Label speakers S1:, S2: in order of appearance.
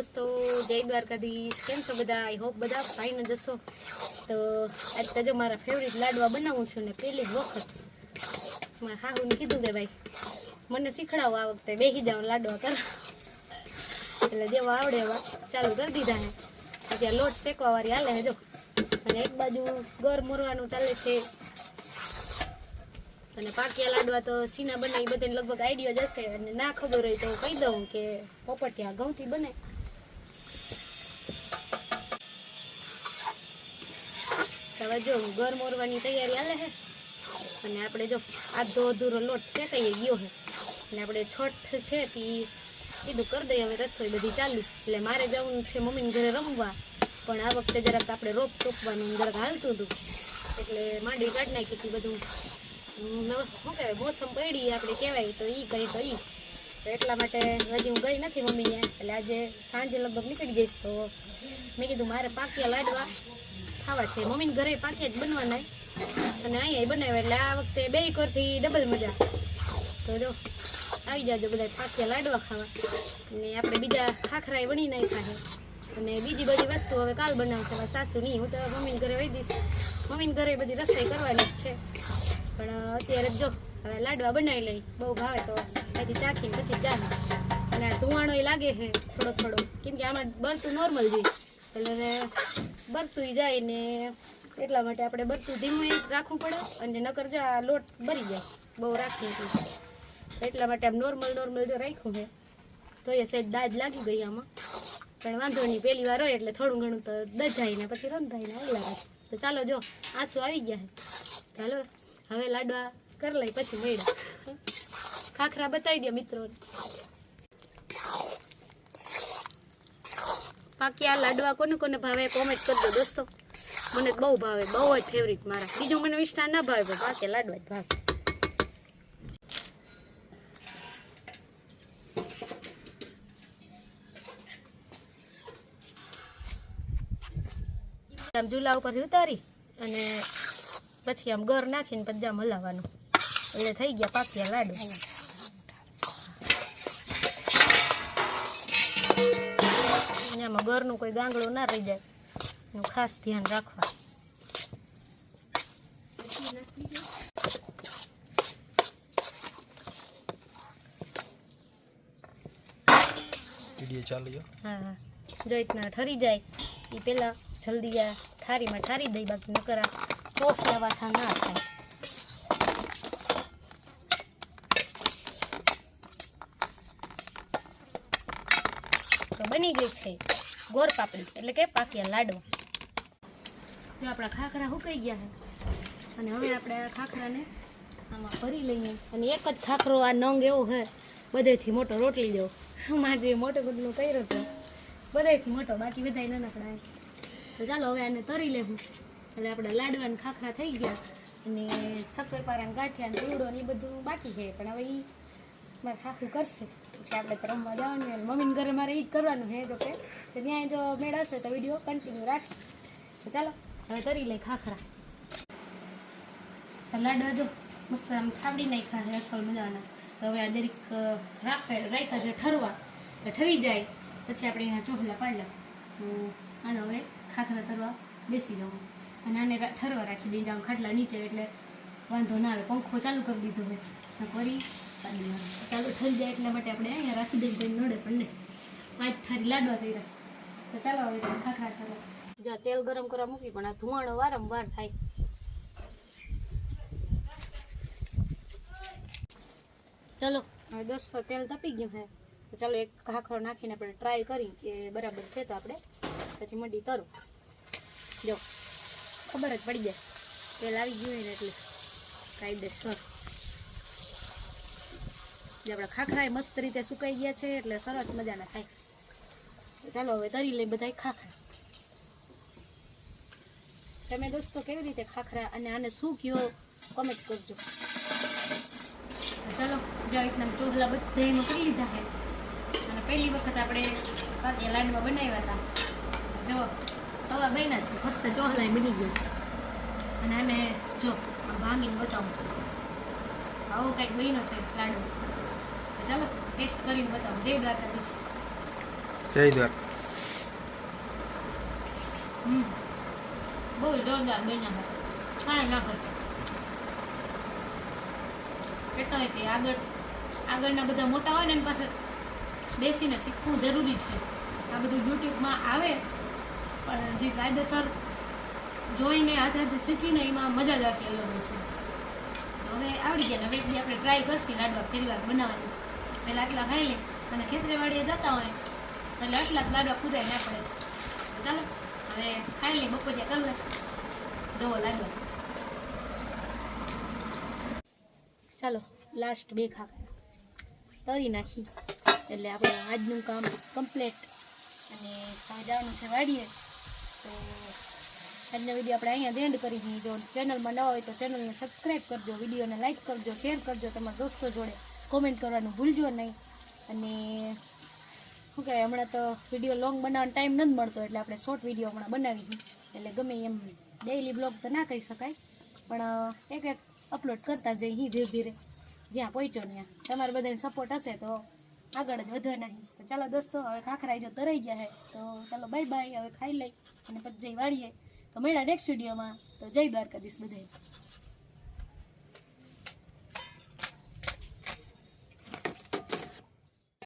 S1: દોસ્તો, જય દ્વારકાધીશ. કેમ છો બધા? આઈ હોપ બધા ફાઇન જ હશો. તો આજ તો મારા ફેવરિટ લાડવા બનાવું છું ને પહેલી જ વખત. મારા હાહુને કીધું કે ભાઈ, મને શીખડાવો આ વખતે બેસી જાઓ લાડવા કર. એટલે જેવા આવડે એવા ચાલુ કરી દીધા ને ત્યાં લોટ શેકવા વાળી હાલે હે જો. અને એક બાજુ ગર મોરવાનું ચાલે છે. અને પાકિયા લાડવા તો સીના બને એ બધાને લગભગ આઈડિયા જશે અને ના ખબર હોય તો કહી દઉં કે પોપટિયા ઘઉંથી બને. હવે જો ઘર મોરવાની તૈયારી હાલે છે અને આપણે જો આધો અધૂરો લોટ શેકાઈ ગયો છે અને આપણે છઠ છે તે કીધું કરી દઈએ, હવે રસોઈ બધી ચાલુ. એટલે મારે જવું છે મમ્મીને ઘરે રમવા. પણ આ વખતે જરાક આપણે રોપ ટોપવાનું જરાક હાલતું હતું. એટલે માંડી કાઢી નાખી હતી બધું. શું કહેવાય, મોસમ પડી, આપણે કહેવાય તો એ કહી તો ઈ તો એટલા માટે હજી હું ગઈ નથી મમ્મીને. એટલે આજે સાંજે લગભગ નીકળી જઈશ તો મેં કીધું મારે પાકિયા લાડવા ખાવા છે. મમ્મીને ઘરે પાકિયા જ બનવાના અને અહીંયા બનાવ્યા એટલે આ વખતે બે કરથી ડબલ મજા. તો જો, આવી જાજો બધા પાકિયા લાડવા ખાવા. અને આપણે બીજા ખાખરાય બની નાખ્યા અને બીજી બધી વસ્તુ હવે કાલ બનાવશે હવે સાસુ નહીં, હું તો મમ્મીને ઘરે વહી જઈશ. મમ્મીને ઘરે બધી રસોઈ કરવાની જ છે. પણ અત્યારે જો, હવે લાડવા બનાવી લઈ. બહુ ભાવે તો અહીંથી ચાખીને પછી ચાલે અને આ ધુવાણો લાગે છે થોડો થોડો કેમ કે આમાં બરતું નોર્મલ જોઈએ એટલે બરતું જાય ને એટલા માટે આપણે બરતું ધીમું રાખવું પડે અને નકર જો આ લોટ બરી જાય. બહુ રાખીએ છીએ એટલા માટે આમ નોર્મલ નોર્મલ જો રાખ્યું છે. તો એ સહેજ દાજ લાગી ગઈ આમાં. પણ વાંધો નહીં પહેલી વાર હોય એટલે થોડું ઘણું તો દજાઈને પછી રંધાઈને ને લાગે તો ચાલો જો, આંસુ આવી ગયા ચાલો, હવે લાડવા કરી લઈ પછી મળ્યા ખાખરા બતાવી દો મિત્રો પાકિયા લાડવા કોને કોને ભાવે કોમેન્ટ કરજો દોસ્તો. મને બહુ ભાવે, બહુ જ ફેવરિટ મારા. બીજું મને વિસ્તાર ના ભાવે, પણ પાકિયા લાડવા જ ભાવે. આમ ચૂલા ઉપરથી ઉતારી અને પછી આમ ગર નાખીને આમ હલાવવાનું. એટલે થઈ ગયા પાકિયા લાડુ અને ઘરનું કોઈ ગાંગડું ના રહી જાય. એનું ખાસ ધ્યાન રાખવા. જો રીતના ઠરી જાય એ પહેલાં જલ્દી આ થારીમાં ઠારી દઈ બાકી નકર આ ટોસલા વાછા ના થાય. તો બની ગઈ છે ગોર પાપડી, એટલે કે પાકિયા લાડો. જો આપણા ખાખરા સુકાઈ ગયા છે. અને હવે આપણે આ ખાખરાને આમાં ભરી લઈએ. અને એક જ ખાખરો, આ નંગ એવો છે બધેથી મોટો રોટલી દો માં જે મોટો ગુડનું કર્યો હતો બધેથી મોટો, બાકી બધા નાનકડા તો ચાલો હવે આને તરી લેવું. એટલે આપણે લાડવાને ખાખરા થઈ ગયા. અને શક્કરપારા ગાંઠિયા ને દીવડો ને એ બધું બાકી છે. પણ હવે એ મારે ખાખું કરશે. પછી આપણે તો રમવા જવાનું મમ્મીને ઘરે મારે એ જ કરવાનું છે જો કે. ત્યાં જો મેળ આવશે તો વીડિયો કન્ટિન્યુ રાખશે. ચાલો, હવે તરી લઈ ખાખરા. લાડવા જો મસ્ત આમ થાબડી નાખ્યા છે અસલ મજાના. તો હવે આ દરેક રાખે, રાખ્યા છે ઠરવા. તો ઠરી જાય. પછી આપણે એના ચોખલા પાડલા તો આને હવે ખાખરા તરવા બેસી જવું. અને આને ઠરવા રાખી દઈ જાઉં ખાટલા નીચે એટલે વાંધો ના આવે. પંખો ચાલુ કરી દીધો હોય. કરી પાડી ચાલુ થઈ જાય એટલા માટે આપણે અહીંયા રાખી દઈએ કોઈ નડે પણ નહીં. પાંચ થારી લાડવા કર્યા. તો ચાલો હવે ખાખરા તરવા જો તેલ ગરમ કરવા મૂકી, પણ આ ધુમાડો વારંવાર થાય. ચલો, હવે દોસ્તો તેલ તપી ગયું છે. તો ચાલો એક ખાખરો નાખીને આપણે ટ્રાય કરી, કે બરાબર છે તો આપણે પછી મંડી તરું જો, ખબર જ પડી જાય. તેલ આવી ગયું એટલે કાયદેસર. જે આપણા ખાખરા મસ્ત રીતે સુકાઈ ગયા છે એટલે સરસ મજાના થાય. ચાલો હવે તરી લઈ બધા ખાખરા. તમે દોસ્તો કેવી રીતે ખાખરા અને આને શું કયો કોમેન્ટ કરજો. ચાલો જો આ રીતના બધા એમાં કરી લીધા છે. અને પહેલી વખત આપણે પાતિયા બનાવ્યા હતા. જો, તવા બન્યા છે. મસ્ત ચોહલા બની ગયા. અને આને જો ભાંગીને બતાવું. આવો કંઈક બન્યો છે લાડુ ચાલો ટેસ્ટ કરીને બતાવું. જય દ્વારકાધીશ.
S2: જય દ્વારકા
S1: હમ. બહુ જોરદાર બન્યા હતા. કાંઈ ના કરતા. એટલે કે આગળ આગળના બધા મોટા હોય ને એની પાસે બેસીને શીખવું જરૂરી છે. આ બધું યુટ્યુબમાં આવે પણ જે કાયદેસર જોઈને હાથે હાથે શીખીને એમાં મજા જ આખી અલગ હોય છે. હવે આવડી ગયા ને હવે આપણે ટ્રાય કરશી લાડવા ફરી વાર બનાવવાની. પહેલાં આટલા ખાઈ લે અને ખેતરેવાડીએ જતા હોય, એટલે આટલા લાડવા પૂરાય ના પડે. ચાલો, હવે ખાઈ લઈ બપોરિયા કરી લે જવો લાડવા ચાલો લાસ્ટ બે ખાખરા તરી નાખી. એટલે આપણે આજનું કામ કમ્પ્લીટ અને હવે જવાનું છે વાડીએ, તો આજનો વીડિયો આપણે અહીંયા એન્ડ કરી દઈએ. જો ચેનલમાં ન હોય તો ચેનલને સબસ્ક્રાઈબ કરજો વિડીયોને લાઇક કરજો શેર કરજો તમારા દોસ્તો જોડે. કોમેન્ટ કરવાનું ભૂલજો નહીં. અને શું કહેવાય, હમણાં તો વીડિયો લોંગ બનાવવાનો ટાઈમ નથી મળતો એટલે આપણે શોર્ટ વીડિયો હમણાં બનાવી એટલે ગમે એમ ડેઈલી બ્લોગ તો ના કહી શકાય. પણ એક એક અપલોડ કરતા જઈ અહીં ધીરે ધીરે. જ્યાં પહોંચ્યો ત્યાં. તમારે બધાને સપોર્ટ હશે તો આગળ જ વધે નહીં. તો ચાલો દોસ્તો, હવે ખાખરા જો તરાઈ ગયા હે. તો ચાલો બાય બાય હવે ખાઈ લઈ અને પછી જઈ વાળીએ. તો મળ્યા નેક્સ્ટ વિડીયોમાં તો જય દ્વારકાધીશ બધાય.